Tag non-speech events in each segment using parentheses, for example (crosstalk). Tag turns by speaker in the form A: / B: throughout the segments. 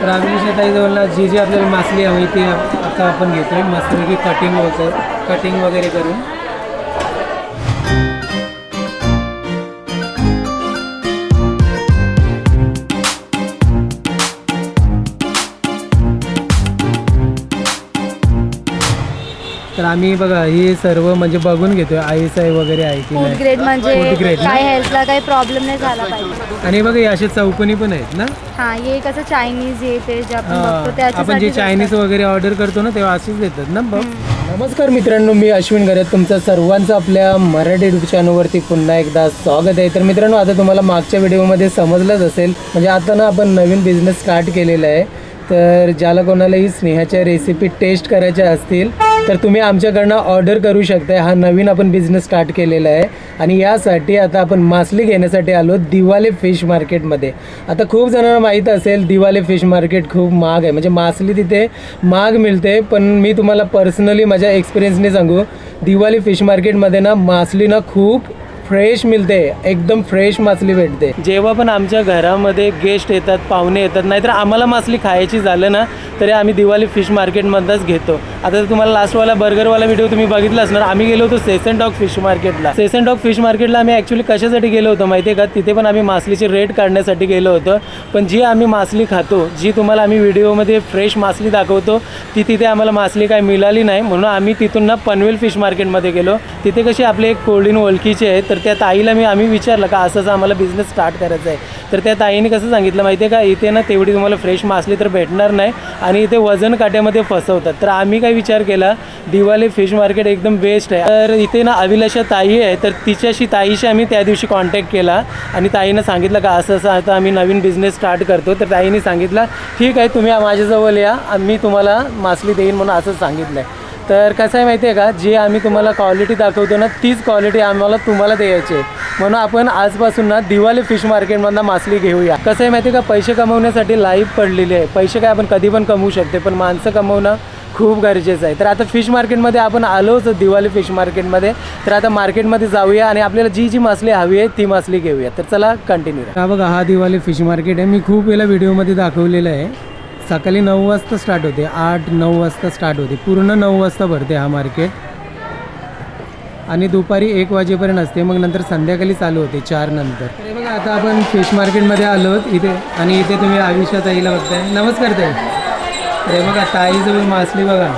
A: तर अभिषेक जी जी आपल्याला मासली हवी ती आता आपण घेतोय. मस्तपैकी कटिंग होतं कटिंग वगैरे करून. तर आम्ही बघा हे सर्व म्हणजे बघून घेतोय आय एस आय वगैरे आहे की
B: फूड
A: नाही.
B: ग्रेड म्हणजे
A: Food grade. ना?
B: काय हेल्थला काही प्रॉब्लेम नाही झाला पाहिजे.
A: आणि बघा हे असे चौकोनी पण आहेत ना?
B: हा हे कसं चायनीज हे ते जे आपण
A: हा. आपण
B: त्याच्यासाठी
A: जे चायनीज वगैरे ऑर्डर करतो ना तेव्हा असेच देतात ना बघ. नमस्कार मित्रांनो मी अश्विन गरत तुमचं सर्वांचं आपल्या मराठी युट्यूब चॅनलवरती पुन्हा एकदा स्वागत आहे. तर मित्रांनो आता तुम्हाला मागच्या व्हिडिओमध्ये समजलंच असेल. म्हणजे आता ना आपण नवीन बिझनेस स्टार्ट केलेला आहे. तर ज्याला कोणालाही स्नेहाच्या रेसिपी टेस्ट करायच्या असतील तर तुम्ही आमच्याकडनं ऑर्डर करू शकता हा नवीन आपण बिझनेस स्टार्ट केलेला आहे. आणि यासाठी आता आपण मासली घेण्यासाठी आलो दिवाले फिश मार्केटमध्ये आता खूप जणांना माहीत असेल दिवाले फिश मार्केट खूप महाग आहे. म्हणजे मासली तिथे महाग मिळते पण मी तुम्हाला पर्सनली माझ्या एक्सपिरियन्सने सांगू. दिवाली फिश मार्केटमध्ये ना मासली ना खूप फ्रेश मिळते एकदम फ्रेश मासली भेटते. जेव्हा पण आमच्या घरामध्ये गेस्ट येतात पाहुणे येतात नाहीतर आम्हाला मासली खायची झालं ना तरी आम्ही दिवाळी फिश मार्केटमधनंच घेतो. आता तुम्हाला लास्टवाला बर्गरवाला व्हिडिओ तुम्ही बघितला असणार. आम्ही गेलो होतो सेसन डॉग फिश मार्केटला सेसन डॉग फिश मार्केटला आम्ही ॲक्च्युली कशासाठी गेलो होतो माहिती आहे का? तिथे पण आम्ही मासलीचे रेट काढण्यासाठी गेलो होतो. पण जी आम्ही मासली खातो जी तुम्हाला आम्ही व्हिडिओमध्ये फ्रेश मासली दाखवतो ती तिथे आम्हाला मासली काय मिळाली नाही. म्हणून आम्ही तिथून ना पनवेल फिश मार्केटमध्ये गेलो. तिथे कशी आपले एक कोल्डीन ओळखीचे आहे तर तर त्या ताईला मी आम्ही विचारलं का असं असं आम्हाला बिझनेस स्टार्ट करायचा आहे तर त्या ताईने कसं सांगितलं माहिती आहे का इथे ना तेवढी तुम्हाला फ्रेश मासली तर भेटणार नाही आणि इथे वजन काट्यामध्ये फसवतात. तर आम्ही काय विचार केला दिवाळी फिश मार्केट एकदम बेस्ट आहे. तर इथे ना अभिलाषा ताई आहे तर तिच्याशी ताईशी आम्ही त्या दिवशी कॉन्टॅक्ट केला आणि ताईनं सांगितलं का असं असं आता आम्ही नवीन बिझनेस स्टार्ट करतो. तर ताईने सांगितलं ठीक आहे तुम्ही माझ्याजवळ या मी तुम्हाला मासली देईन म्हणून असं सांगितलं आहे तर कसं आहे माहिती आहे का? जे आम्ही तुम्हाला क्वालिटी दाखवतो ना तीच क्वालिटी आम्हाला तुम्हाला द्यायची आहे. म्हणून आपण आजपासून ना दिवाळी फिश मार्केटमधनं मासली घेऊया. कसं आहे माहिती आहे का? पैसे कमवण्यासाठी लाईफ पडलेली आहे. पैसे काय आपण कधी पण कमवू शकते पण माणसं कमवणं खूप गरजेचं आहे. तर आता फिश मार्केटमध्ये आपण आलोच दिवाळी फिश मार्केटमध्ये तर आता मार्केटमध्ये जाऊया आणि आपल्याला जी जी मासली हवी आहे ती मासली घेऊया. तर चला कंटिन्यू हा बघा हा दिवाळी फिश मार्केट आहे. मी खूप वेळेला व्हिडिओमध्ये दाखवलेलं आहे. सकाळी नऊ वाजता स्टार्ट होते. आठ नऊ वाजता स्टार्ट होते. पूर्ण नऊ वाजता भरते हा मार्केट आणि दुपारी एक वाजेपर्यंत असते. मग नंतर संध्याकाळी चालू होते चार नंतर. तर बघा आता आपण फिश मार्केटमध्ये आलो इथे. आणि इथे तुम्ही आयुष्या ताईला बघताय. नमस्कार ताई. हे बघा ताईजवळ मासली बघा.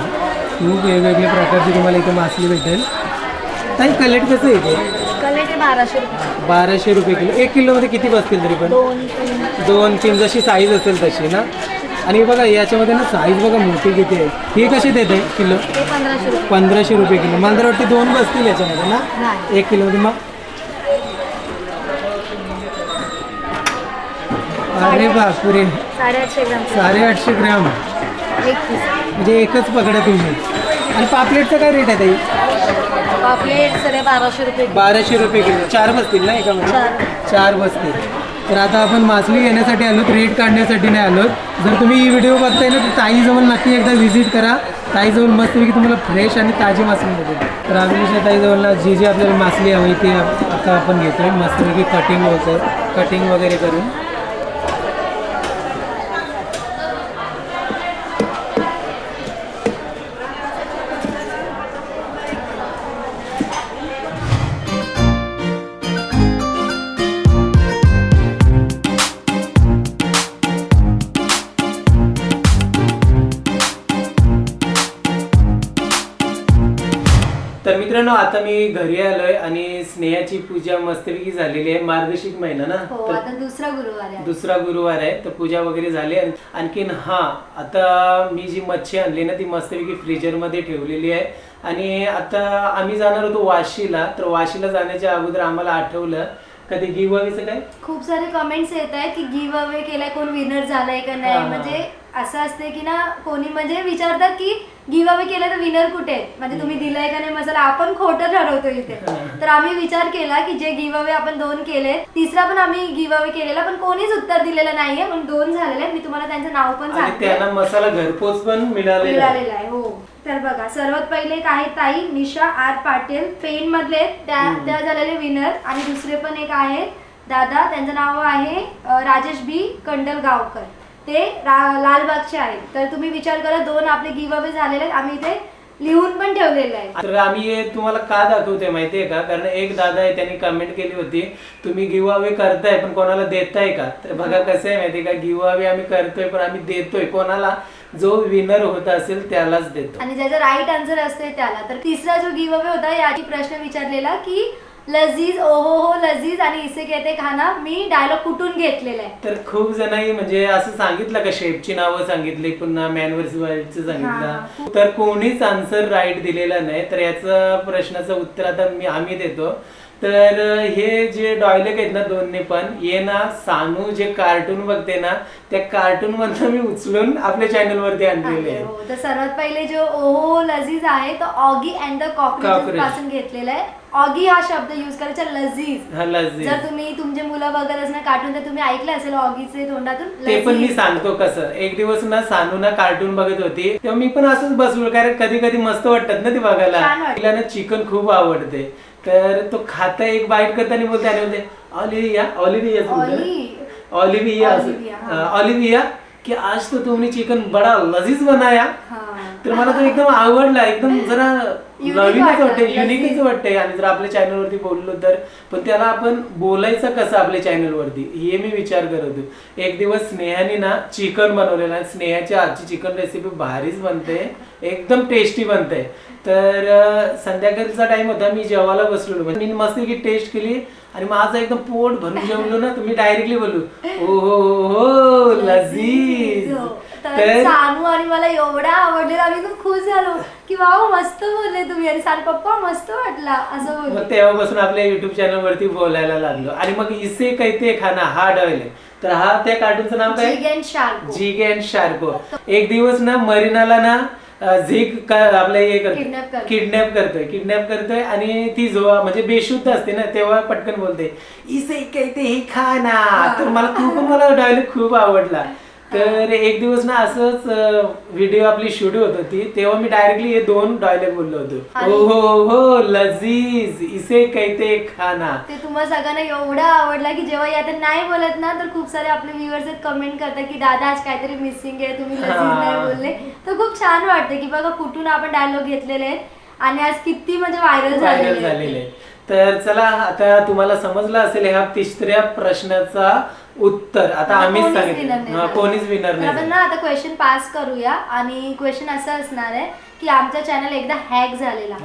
A: खूप वेगवेगळ्या प्रकारची तुम्हाला इथे मासली भेटेल. ताई कलेट कसं आहे
B: बाराशे रुपये.
A: बाराशे रुपये किलो. एक किलोमध्ये किती बसतील तरी पण?
B: दोन तीन.
A: जशी साईज असेल तशी ना? आणि बघा याच्यामध्ये ना साईज बघा मोठी किती आहे. ही कशी देते? किलो?
B: ते पंधराशे रुपये.
A: पंधराशे रुपये किलो. मला तर वाटते दोन बसतील याच्यामध्ये ना?
B: नाही.
A: एक किलोमध्ये मग. अरे बापरे.
B: साडेआठशे ग्राम.
A: साडेआठशे ग्रॅम.
B: एक पीस
A: म्हणजे एकच पकडा तुम्ही. आणि पापलेटचा काय रेट आहे ताई?
B: पापलेट सगळे बाराशे रुपये
A: बाराशे रुपये किलो. चार बसतील ना एकामध्ये?
B: चार.
A: चार बसतील. तर आता आपण मासली घेण्यासाठी आलो रेट काढण्यासाठी नाही आलो. जर तुम्ही ही व्हिडिओ बघताय ना तर ताईजवळ नक्की एकदा व्हिजिट करा. ताईजवळ मस्तपैकी तुम्हाला फ्रेश आणि ताजी मासली मिळेल तर अभिषेक ताईजवळला जी जी आपल्याला मासली हवी ती आता आपण घेतोय. मस्तपैकी कटिंग होतं. कटिंग वगैरे करून. मित्रांनो आता मी घरी आलोय आणि स्नेहाची पूजा मस्तपैकी झालेली आहे. मार्गशीर्ष महिना ना?
B: हो
A: तर
B: आता दुसरा गुरुवार आहे.
A: दुसरा गुरुवार आहे तर पूजा वगैरे झाली आणि आणखीन हा आता मी जी मच्छी आणली ना ती मस्तपैकी फ्रीजरमध्ये ठेवलेली आहे. आणि आता आम्ही जाणार होतो वाशीला. तर वाशीला जाण्याच्या अगोदर आम्हाला आठवलं कधी गिवावीचं काय
B: खूप सारे कमेंट्स येत आहेत की गिव अवे केलाय कोण विनर झालाय का नाही
A: हा.
B: म्हणजे असं असते की ना कोणी म्हणजे विचारतात की गिव अवे केलं तर विनर कुठे आहे? म्हणजे तुम्ही दिलाय का नाही मसाला आपण खोटं ठरवतो इथे (laughs) तर आम्ही विचार केला की जे गिव अवे आपण दोन केले तिसरा पण आम्ही गिव अवे केलेला पण कोणीच उत्तर दिलेलं नाहीये पण दोन झालेले आहेत. मी तुम्हाला त्यांचं नाव पण
A: आणि
B: सांगते
A: त्यांना मसाला घरपोच पण मिळालेला आहे.
B: मिळालेला आहे हो तर बघा सर्वात पहिले एक आहे ताई निशा आर पाटील. पेन मधले. त्या त्या झालेले विनर आणि दुसरे पण एक आहेत. दादा त्यांचं नाव आहे अं, राजेश बी. कंडल गावकर ते रा- लालबागचे आहेत. तर तुम्ही विचार करा दोन आपले गिव अवे झालेले आहेत. आम्ही इथे लिहून पण ठेवलेले आहे.
A: तर आम्ही हे तुम्हाला का दाखवतोय माहितीये का? कारण एक दादा आहे त्यांनी कमेंट केली होती तुम्ही गिव्ह अवे करताय पण कोणाला देताय का? तर बघा कसं आहे माहितीये का? गिव्ह अवे आम्ही करतोय पण आम्ही देतोय. कोणाला जो विनर होत असेल त्यालाच देतो.
B: आणि ज्याचा राईट आन्सर असते त्याला. तर तिसरा जो गिव अवे होता याची प्रश्न विचारलेला की लजीज ओहो हो लजीज आणि इसे कहते खाना मी डायलॉग कुठून घेतलेला आहे?
A: तर खूप जणांनी म्हणजे असं सांगितलं का शेफची नावं सांगितली पुन्हा मॅनवर्स
B: हा.
A: सांगितलं तर कोणीच आन्सर राईट दिलेला नाही. तर याचं प्रश्नाचं उत्तर आता मी आम्ही देतो. तर हे जे डॉयलेक आहेत ना दोन्ही पण ये ना सानू जे कार्टून बघते ना त्या कार्टून मधनं मी उचलून आपल्या चॅनल वरती आणलेले आहे
B: हो, तर सर्वात पहिले जो ओहो लजीज आहे तो ऑगी अँड द
A: Cockroach.
B: पासून घेतलेला आहे. ऑगी हा शब्द युज करायचा लजीज
A: हा लजीज.
B: जर तुम्ही तुमचे मुलं बघत असणार कार्टून तर तुम्ही ऐकलं असेल ऑगीचे तोंडातून
A: ते पण मी
B: लजीज.
A: सांगतो कसं एक दिवस ना सानू ना कार्टून बघत होती तेव्हा मी पण असंच बसलो कारण कधी कधी मस्त वाटतात ना ती बघायला
B: वाटतं.
A: तिला ना चिकन खूप आवडते तर तो खाता एक बाईट करताना बोलते आणि बोलते Olivia Olivia
B: Ollie
A: Olivia
B: Olivia, हा.
A: कि आज तो तुमने चिकन बडा लजीज बनाया
B: हा.
A: तर मला तो एकदम आवडला एकदम जरा
B: Unique
A: नवीनच
B: वाटलं,
A: वाटते. युनिकच वाटते आणि जर आपल्या चॅनल वरती बोललो तर पण त्याला आपण बोलायचं कसं आपल्या चॅनल वरती? हे मी विचार करत होतो. एक दिवस स्नेहाने ना चिकन बनवलेलं आणि स्नेहाच्या आजची चिकन रेसिपी भारीच बनते एकदम टेस्टी बनते. तर अं, संध्याकाळचा टाइम होता मी जेवायला बसलेलो म्हणजे मी मस्त की टेस्ट केली आणि माझं एकदम पोट भरून जेवलो ना मी डायरेक्टली बोललो ओ हो हो हो लजीज
B: हो. तर सानू आणि मला एवढा आवडलेला आम्ही खूप खुश झालो की वाव मस्त बोलले तुम्ही. आणि सानू पप्पा मस्त वाटला. असं बोलले.
A: मग तेव्हापासून आपल्या युट्यूब चॅनल वरती बोलायला लागलो. आणि मग इसे कैते खाना हा डॉयल. आहे तर हा त्या कार्टूनचं नाव काय?
B: And Sharko.
A: Zig and Sharko. एक दिवस ना मरीनाला ना अं, झिग का- आपलं हे
B: Kidnap
A: करतो
B: करतो.
A: किडनॅप करतोय किडनॅप करतोय आणि ती जो म्हणजे बेशुद्ध असते ना तेव्हा पटकन बोलते इसे कैते हे खाना. तर मला तू पण मला डायलॉग खूप आवडला. तर एक दिवस ना असंच व्हिडिओ आपली शूट होत होती. तेव्हा मी डायरेक्टली हे दोन डायलॉग बोललो होतो. ओ हो हो लजीज इसे कैते खाना.
B: ते तुम्हाला सगळ्यांना एवढा आवडला की जेव्हा आता नाही बोलत ना तर खूप सारे आपले व्ह्युअर्स कमेंट करतात की दादा आज काहीतरी मिसिंग आहे तुम्ही लजीज. नाही बोलले. तर खूप छान वाटतं की बघा कुठून आपण डायलॉग घेतलेले आहेत. आणि आज किती म्हणजे व्हायरल. झालेले
A: तर चला आता तुम्हाला समजलं असेल ह्या तिसऱ्या प्रश्नाचा. उत्तर आता आम्हीच
B: कोणीच winner
A: सांगितलं
B: नाही
A: हा,
B: झालं.
A: कोणीच विनर
B: तर
A: नाही
B: आपण
A: झालं.
B: ना आता क्वेश्चन पास करूया आणि क्वेश्चन असं असणार आहे की आमचा चॅनल एकदा हॅक झालेला.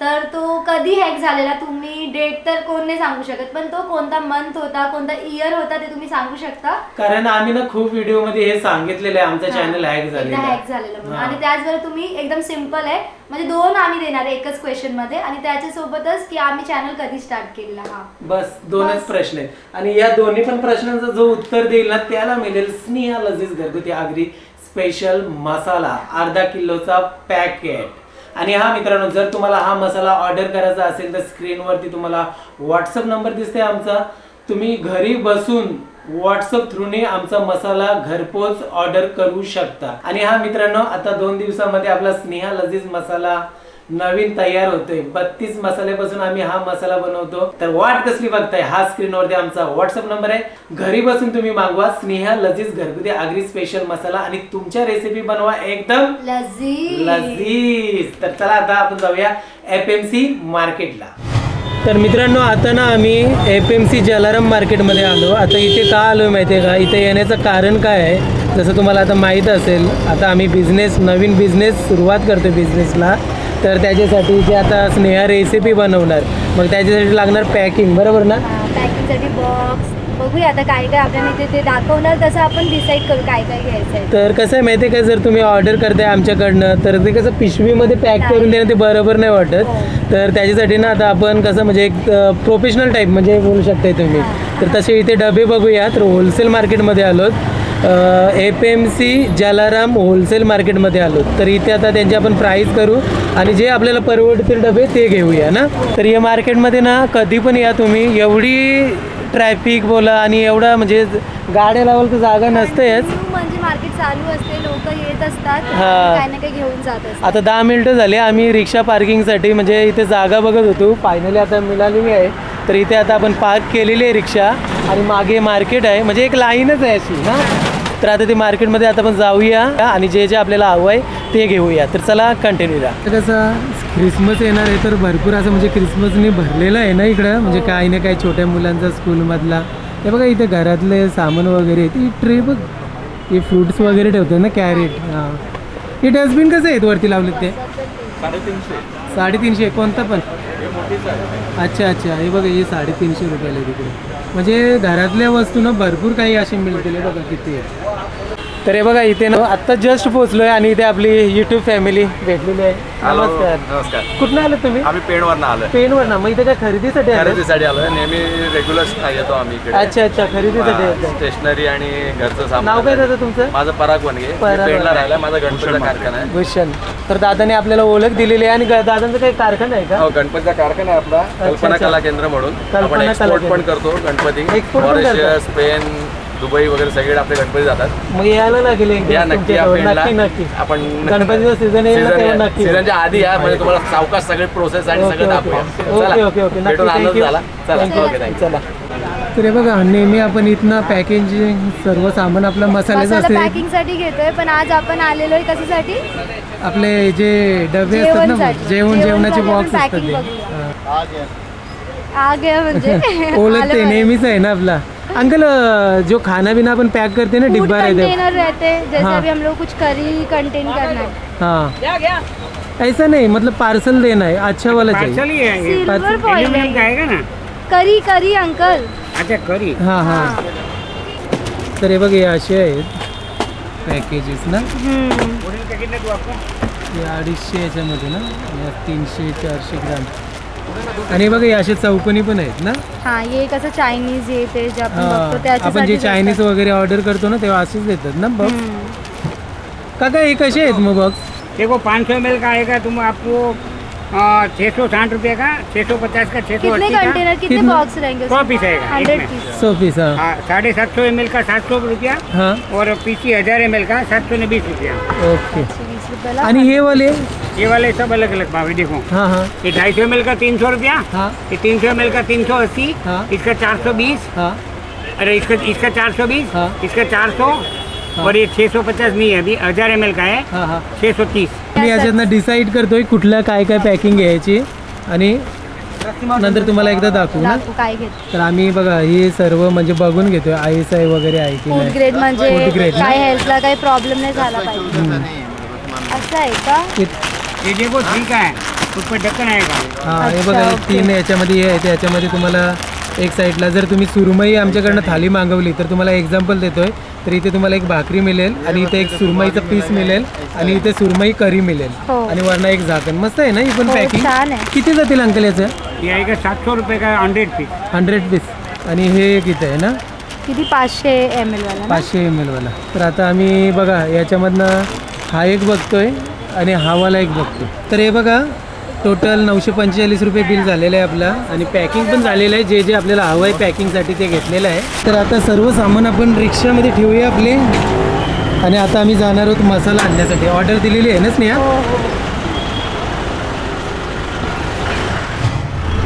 B: तर तो कधी हॅक झालेला तुम्ही डेट तर कोण नाही सांगू शकत पण तो कोणता मंथ होता कोणता इयर होता ते तुम्ही सांगू शकता.
A: कारण आम्ही ना खूप व्हिडिओमध्ये हे सांगितलेलं आहे आमचा चॅनल हॅक झालेला
B: हॅक झालेला. आणि त्याचबरोबर तुम्ही एकदम सिंपल आहे म्हणजे दोन आम्ही देणार आहे एकच क्वेश्चनमध्ये. आणि त्याच्या सोबतच की आम्ही चॅनल कधी स्टार्ट केलेला हा.
A: बस दोनच. प्रश्न आहेत. आणि या दोन्ही पण प्रश्नांचा जो उत्तर देईल ना त्याला मिळेल स्नेहा लजीज घरगुती आगरी. स्पेशल मसाला अर्धा किलोचा पॅकेट आणि हा मित्रांनो जर तुम्हाला हा मसाला ऑर्डर करायचा असेल तर स्क्रीनवरती तुम्हाला व्हॉट्सअप नंबर दिसते आमचा. तुम्ही घरी बसून व्हॉट्सअप थ्रूने आमचा मसाला घरपोच ऑर्डर करू शकता. आणि हा मित्रांनो आता दोन दिवसामध्ये आपला स्नेहा लजीज मसाला नवीन तयार होतोय. बत्तीस मसाल्यापासून आम्ही हा मसाला बनवतो. तर वाट कसली बघताय? हा स्क्रीनवरती आमचा व्हॉट्सअप नंबर आहे. घरी बसून तुम्ही मागवा. स्नेहा लजीज घरगुती आगरी स्पेशल मसाला आणि तुमच्या रेसिपी बनवा एकदम
B: लजीज.
A: लजीज. तर चला आता आपण जाऊया एफ एम सी मार्केटला तर मित्रांनो आता ना आम्ही एफ एम सी जलाराम मार्केटमध्ये आलो. आता इथे का आलो माहिती आहे का? इथे येण्याचं कारण काय आहे? जसं तुम्हाला आता माहीत असेल आता आम्ही बिझनेस नवीन बिझनेस सुरुवात करतो बिझनेसला तर त्याच्यासाठी जे आता स्नेहा रेसिपी बनवणार मग त्याच्यासाठी लागणार पॅकिंग बरोबर ना?
B: पॅकिंगसाठी बॉक्स बघूया आता काय काय आपल्याला इथे ते दाखवणार तसं आपण डिसाईड करू काय काय घ्यायचं आहे.
A: तर कसं आहे माहिती आहे का जर तुम्ही ऑर्डर करताय आमच्याकडनं तर ते कसं पिशवीमध्ये पॅक करून देणं ते बरोबर नाही वाटत. तर त्याच्यासाठी ना आता आपण कसं म्हणजे एक प्रोफेशनल टाईप म्हणजे बोलू शकताय तुम्ही. तर तसे इथे डबे बघूया तर होलसेल मार्केटमध्ये आलोत. F M C Jalaram wholesale मार्केटमध्ये आलो. तर इथे आता त्यांची आपण प्राईस करू आणि जे आपल्याला परवडतील डबे ते घेऊया ना? तर या मार्केटमध्ये ना कधी पण या तुम्ही. एवढी ट्रॅफिक बोला आणि एवढा म्हणजे गाड्या लावायला तर जागा नसतेच.
B: म्हणजे मार्केट चालू असते लोक येत असतात
A: हा.
B: आणि काही ना काही घेऊन जात असतात.
A: आता दहा मिनिटं झाले आम्ही रिक्षा पार्किंगसाठी म्हणजे इथे जागा बघत होतो. फायनली आता मिळालेली आहे. तर इथे आता आपण पार्क केलेली आहे रिक्षा आणि मागे मार्केट आहे. म्हणजे एक लाईनच आहे अशी हां तर आता ते मार्केटमध्ये आता आपण जाऊया आणि जे जे आपल्याला हवं आहे ते घेऊया. तर चला कंटिन्यू कसं क्रिसमस येणार आहे तर भरपूर असं म्हणजे क्रिसमसने भरलेलं आहे ना इकडं? म्हणजे काही ना काही छोट्या मुलांचा स्कूलमधला हे बघा इथे घरातले सामान वगैरे ती ट्रे बघ. हे फ्रुट्स वगैरे ठेवतात ना कॅरेट हां. हे डस्टबिन कसं आहेत वरती लावलेत ते? साडेतीनशे. साडेतीनशे कोणतं पण? अच्छा अच्छा. हे बघा हे साडेतीनशे रुपयाला तिकडे. म्हणजे घरातल्या वस्तू ना भरपूर काही असे मिळतील. बघा किती आहे. तर हे बघा इथे ना आत्ता जस्ट पोहोचलोय आणि इथे आपली युट्यूब फॅमिली भेटलेली आहे.
C: हॅलो
A: नमस्कार.
C: नमस्कार.
A: कुठनं आलं तुम्ही?
C: आम्ही पेणवरनं आलोय.
A: पेनवर ना मग इथे काय खरेदीसाठी आलं
C: खरेदीसाठी आलोय. नेहमी रेग्युलर येतो आम्ही इकडे.
A: अच्छा अच्छा. खरेदीसाठी आलं.
C: स्टेशनरी आणि घरचं सामान
A: नाव काय दादा तुमचं?
C: माझं पराग वनगे.
A: पराग
C: पेणला
A: वनगे.
C: राहिला माझा गणपतीचा कारखाना आहे.
A: भूषण. तर दादाने आपल्याला ओळख दिलेली आहे आणि ग- दादांचा काही कारखाना आहे का?
C: हो गणपतीचा कारखाना आहे आपला. कल्पना
A: अच्छा.
C: कला केंद्र म्हणून.
A: कल्पना
C: आपण
A: कला
C: एक्सपोर्ट पण. करतो गणपती.
A: Export पण
C: स्पेन दुबई वगैरे सगळे आपले गणपती जातात.
A: मग यायला लागेल
C: या नक्की या
A: तुमच्याजवळ.
C: पेणला
A: नक्की नक्की.
C: आपण
A: गणपतीचा सीझन येईल ना तेव्हा नक्की.
C: सीझनच्या आधी या म्हणजे तुम्हाला सावकाश सगळे प्रोसेस आणि
A: ओके,
C: सगळं
A: ओके.
C: दाखवा.
A: ओके ओके ओके नक्की
C: भेटून आनंद
A: थँक्यू
C: झाला. चला.
A: थँक्यू
C: ओके थँक्यू
A: चला. तर हे बघा नेहमी आपण इथनं पॅकेजिंग सर्व सामान आपलं मसाल्याचं
B: मसाला
A: असते
B: पॅकिंगसाठी घेतोय पण आज आपण आलेलो आहे कशासाठी?
A: आपले जे डबे असतात ना
B: जेवणसाठी.
A: जेवण जेवणाचे
B: जेवण
A: बॉक्स असतात ते.
B: packing बघूया. गया म्हणजे. (laughs) आलं
A: ते. नेहमीच आहे ना आपला. अंकल जो खाना बिना अपन पैक करते हैं ना डिब्बा रहते हैं।
B: कंटेनर रहते हैं जैसे
A: हाँ।
B: अभी हम लोग कुछ करी कंटेन करना है
A: हाँ। ऐसा नहीं मतलब पार्सल देना है अच्छा वाला चाहिए।
D: पार्सल ही है ये।
B: सिल्वर फॉइल है।
D: आएगा ना?
B: करी करी अंकल
D: अच्छा करी
A: हां हां। तर हे बघ हे असे आहेत पॅकेजेस ना।
B: हम्म.
A: हे अडीचशे याच्यामध्ये ना या तीनशे चारशे ग्राम. आणि हे बघा हे असे चौकोनी पण आहेत ना?
B: हा ये कसं चायनीज ये ते जे आपण बघतो
A: हा आपण
B: त्याच्यासाठी
A: जे चायनीज वगैरे ऑर्डर करतो ना तेव्हा असेच देतात ना बॉक्स
B: हम्म.
A: काका हे कसे आहेत मग बॉक्स
D: देखो पाँच सौ एम का आएगा तुम आपको छः सौ साठ रुपये का? छः सौ पचास का? छः सौ
B: कितने
D: अस्सी का?
B: कंटेनर कितने
A: कितना?
B: बॉक्स रहेंगे
D: सौ पीस एक
B: हंड्रेड पीस
A: सौ पीस हाँ।
D: हाँ साढ़े सात सौ एम का सात सौ रुपया
A: हाँ।
D: और पीसी हज़ार एम का सात सौ ने बीस रुपया।
A: ओके। आणि हे वाले?
D: ये वाले सब अलग अलग भाव है देखो।
A: हाँ हाँ।
D: ये ढाई सौ एम का तीन सौ रुपया
A: हाँ।
D: ये तीन सौ एम का तीन सौ अस्सी
A: हाँ।
D: इसका चार सौ बीस
A: हाँ।
D: अरे इसका इसका चार सौ बीस
A: हाँ।
D: इसका चार सौ और ये छः सौ पचास नहीं है अभी हज़ार एम का है
A: हाँ हाँ।
D: छः सौ तीस।
A: मी याच्यातनं डिसाईड करतोय कुठल्या काय काय पॅकिंग घ्यायची आणि नंतर तुम्हाला एकदा दाखवू ना.
B: काय घेत
A: तर आम्ही बघा हे सर्व म्हणजे बघून घेतोय आय एस आय वगैरे आहे की
B: फूड
A: नाही?
B: ग्रेड म्हणजे? काय हेल्थला काही प्रॉब्लेम नाही झाला पाहिजे. असं आहे का?
D: ठीक है पर ढक्कन आएगा
A: हा हे बघा हे
B: ओके.
A: तीन याच्यामध्ये हे आहे त्याच्यामध्ये तुम्हाला एक साईडला जर तुम्ही सुरमई आमच्याकडनं थाली मागवली तर तुम्हाला एक्झाम्पल देतोय. तर इथे तुम्हाला एक भाकरी मिळेल आणि इथे एक सुरमईचं पीस मिळेल आणि इथे सुरमई करी मिळेल.
B: हो.
A: आणि वरनं एक झाकण. मस्त आहे ना ही पण
B: हो,
A: पॅकिंग
B: छान आहे.
A: किती जातील अंकल याचं?
D: ये आएगा सात सौ रुपये का हंड्रेड पीस
A: हंड्रेड पीस आणि हे किती आहे ना?
B: किती? पाचशे एम एल वाला ना?
A: पाचशे एम एलवाला तर आता आम्ही बघा याच्यामधनं हा एक बघतोय. आणि हा वाला एक बघतोय तर हे बघा टोटल नऊशे पंचेचाळीस रुपये बिल झालेलं आहे आपला. आणि पॅकिंग पण झालेलं आहे. जे जे आपल्याला हवं आहे पॅकिंगसाठी ते घेतलेलं आहे. तर आता सर्व सामान आपण रिक्षामध्ये ठेवूया आपले. आणि आता आम्ही जाणार आहोत मसाला आणण्यासाठी. ऑर्डर दिलेली आहे ना स्नेहा?
B: हो हो.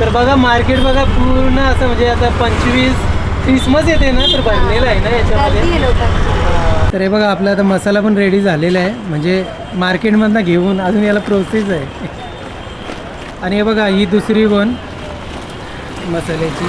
A: तर बघा मार्केट बघा पूर्ण असं म्हणजे आता पंचवीस क्रिसमस येते ना तर भरलेलं आहे ना याच्यामध्ये. तर हे बघा आपला आता मसाला पण रेडी झालेला आहे. म्हणजे मार्केटमधनं घेऊन अजून याला प्रोसेस आहे. आणि हे बघा ही दुसरी वन मसाल्याची.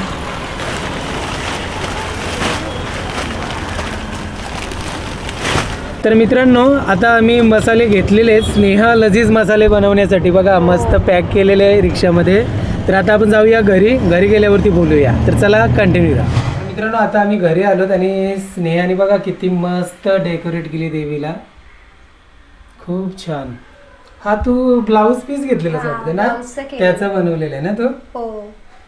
A: तर मित्रांनो आता आम्ही मसाले घेतलेले स्नेहा लजीज मसाले बनवण्यासाठी. बघा मस्त पॅक केलेले आहे रिक्षामध्ये. तर आता आपण जाऊया घरी. घरी गेल्यावरती बोलूया. तर चला कंटिन्यू राहा मित्रांनो आता आम्ही घरी आलोत आणि स्नेहाने बघा किती मस्त डेकोरेट केली देवीला. खूप छान. हा तू ब्लाऊज पीस घेतलेला
B: हा,
A: वाटतं ना. त्याचा बनवलेला आहे ना तो?
B: हो.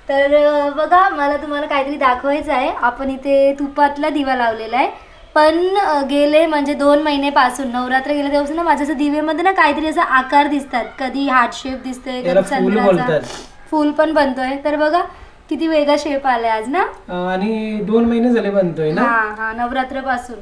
B: तर अं, बघा मला तुम्हाला काहीतरी दाखवायचं आहे. आपण इथे तुपातला दिवा लावलेला आहे. पण अं, गेले म्हणजे दोन महिनेपासून नवरात्र गेले तेव्हापासून ना माझ्या असं दिवेमध्ये ना काहीतरी असा आकार दिसतात. कधी हार्ट शेप दिसतोय
A: त्याला
B: कधी
A: फूल बोलतात.
B: फूल पण बनतोय. तर बघा किती वेगळा शेप आलाय आज ना?
A: आणि दोन महिने झाले बनतोय ना?
B: हा हा नवरात्रपासून.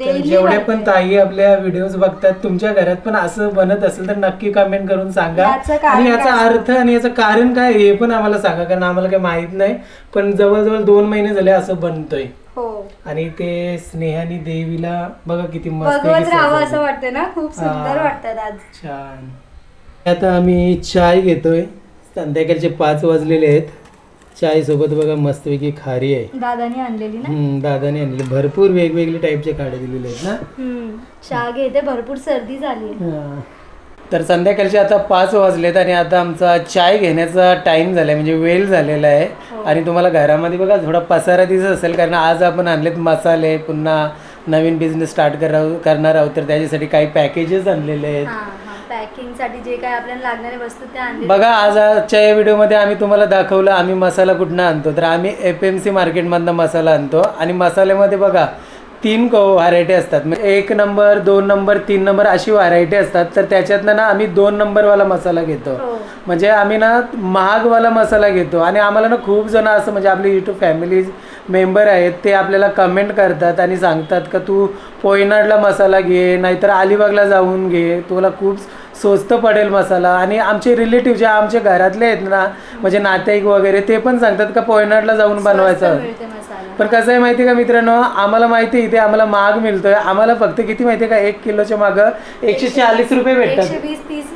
A: तर जेवढे. पण ताई आपल्या व्हिडिओज बघतात तुमच्या घरात पण असं बनत असेल तर नक्की कमेंट करून सांगा.
B: याचं कारण
A: आणि याचा
B: काय?
A: अर्थ आणि याचं कारण काय हे पण आम्हाला सांगा कारण आम्हाला काही माहीत नाही. पण जवळजवळ दोन महिने झाले असं बनतोय.
B: हो.
A: आणि ते स्नेहानी देवीला बघा किती मस्त
B: राहावं असं वाटतं ना? खूप सुंदर
A: हा.
B: वाटतात आज.
A: छान. आता आम्ही चाय घेतोय. संध्याकाळचे पाच वाजलेले आहेत. चाय सोबत बघा मस्तपैकी खारी आहे.
B: दादानी आणलेली ना?
A: हम्म, दादाने आणले भरपूर वेगवेगळे टाईपचे काढे दिलेले आहेत ना?
B: हम्म चहा घेते भरपूर सर्दी झाली
A: हा. तर संध्याकाळचे आता पाच वाजलेत आणि आता आमचा चाय घेण्याचा टाइम झालाय म्हणजे वेळ झालेला आहे. आणि तुम्हाला घरामध्ये बघा थोडा पसारा दिसत असेल कारण आज आपण आणलेत मसाले पुन्हा नवीन बिझनेस स्टार्ट करा करणार आहोत तर त्याच्यासाठी काही पॅकेजेस आणलेले आहेत.
B: हा हा पॅकिंगसाठी जे काय आपल्याला लागणारे वस्तू ते आणले
A: बघा आज आजच्या या व्हिडिओमध्ये आम्ही तुम्हाला दाखवलं आम्ही मसाला कुठनं आणतो. तर आम्ही एफ एम सी मार्केटमधनं मसाला आणतो. आणि मसाल्यामध्ये बघा तीन व्हरायटी असतात. म्हणजे एक नंबर दोन नंबर तीन नंबर अशी व्हरायटी असतात. तर त्याच्यातनं ना आम्ही दोन नंबरवाला मसाला घेतो.
B: हो.
A: म्हणजे आम्ही ना महागवाला मसाला घेतो. आणि आम्हाला ना खूप जण असं म्हणजे आपले युट्यूब फॅमिली मेंबर आहेत ते आपल्याला कमेंट करतात आणि सांगतात का तू पोयनाडला मसाला घे नाहीतर अलिबागला जाऊन घे. तुला खूप स्वस्त पडेल मसाला. आणि आमचे रिलेटिव्ह जे आमच्या घरातले आहेत ना म्हणजे नातेवाईक वगैरे ते पण सांगतात का पोयनाडला जाऊन बनवायचं. पण कसं आहे माहिती आहे का मित्रांनो? आम्हाला माहिती आहे इथे आम्हाला महाग मिळतोय. आम्हाला फक्त किती माहिती आहे का? एक किलोच्या मागं एकशे चाळीस रुपये भेटतात.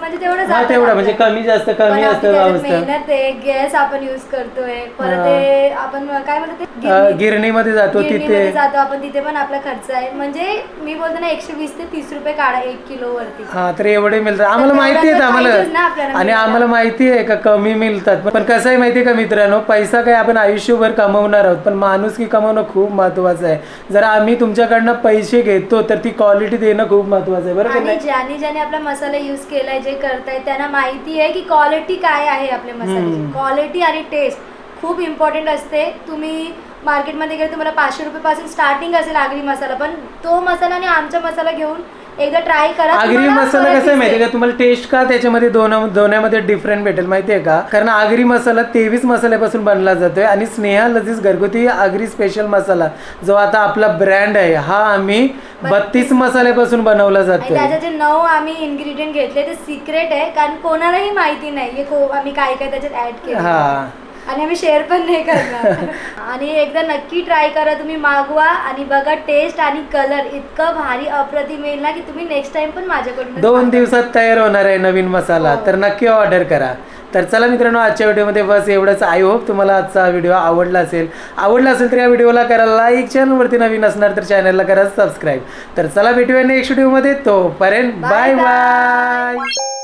B: म्हणजे तेवढं
A: हा
B: जातं
A: तेवढं म्हणजे. कमी जास्त
B: पण
A: कमी
B: आपली त्याच्यात
A: व्यवस्था
B: मेहनत आहे गॅस आपण युज करतोय परत. ते आपण काय म्हणतो ते
A: अं,
B: गिरणी-
A: गिरणीमध्ये जातो
B: गिरणीमध्ये
A: तिथे.
B: जातो आपण तिथे पण आपला खर्च आहे. म्हणजे मी बोलते ना एकशे वीस ते तीस रुपये काढा एक किलो वरती.
A: हा तर एवढे मिळतात. आम्हाला माहिती आहे
B: तर
A: आम्हाला.
B: पाहिजेच ना आपल्याला
A: आणि. आम्हाला माहिती आहे का कमी मिळतात. पण कसं आहे माहिती आहे का मित्रांनो? पैसा काय आपण आयुष्यभर कमवणार आहोत. पण माणूस की कमवणं खूप महत्वाचं आहे. जर आम्ही तुमच्याकडनं पैसे घेतो तर ती क्वालिटी देणं खूप महत्वाचं आहे. बरोबर
B: आणि
A: नाही?
B: ज्याने ज्याने आपला मसाला युज केलाय जे करतायत त्यांना माहिती आहे की क्वालिटी काय आहे आपल्या मसाल्याची. क्वालिटी आणि टेस्ट खूप इम्पॉर्टंट असते. तुम्ही मार्केटमध्ये गेले तुम्हाला पाचशे रुपयापासून स्टार्टिंग असेल आगरी मसाला पण तो मसाला आणि आमचा मसाला घेऊन एकदा ट्राय करा
A: आगरी
B: तुम्हाला
A: मसाला
B: फरक
A: कसं आहे माहिती आहे
B: दिसेल.
A: का तुम्हाला टेस्ट का त्याच्यामध्ये दोन दोन्यामध्ये डिफरंट भेटेल माहिती आहे का? कारण आगरी मसाला तेवीस मसाल्यापासून बनला जातोय आणि स्नेहा लजीज घरगुती आगरी स्पेशल मसाला जो आता आपला ब्रँड आहे. हा आम्ही बत्तीस मसाल्यापासून बनवला
B: आणि
A: जातोय.
B: त्याचे जे नऊ आम्ही इन्ग्रेडियंट घेतले ते सिक्रेट आहे कारण कोणालाही माहिती नाही आम्ही काय काय त्याच्यात ऍड केलं
A: हा.
B: आणि आम्ही शेअर पण नाही करणार. (laughs) आणि एकदा नक्की ट्राय करा तुम्ही मागवा आणि बघा टेस्ट आणि कलर इतकं भारी अप्रतिम येईल ना की तुम्ही नेक्स्ट टाइम पण माझ्याकडून
A: दोन दिवसात तयार होणार आहे नवीन मसाला. तर नक्की ऑर्डर करा. तर चला मित्रांनो आजच्या व्हिडिओमध्ये बस एवढंच. आय होप तुम्हाला आजचा व्हिडिओ आवडला असेल. आवडला असेल तर या व्हिडिओला करा लाईक चॅनलवरती नवीन असणार तर चॅनलला करा सबस्क्राईब तर चला भेटूया नेक्स्ट व्हिडिओमध्ये तोपर्यंत बाय बाय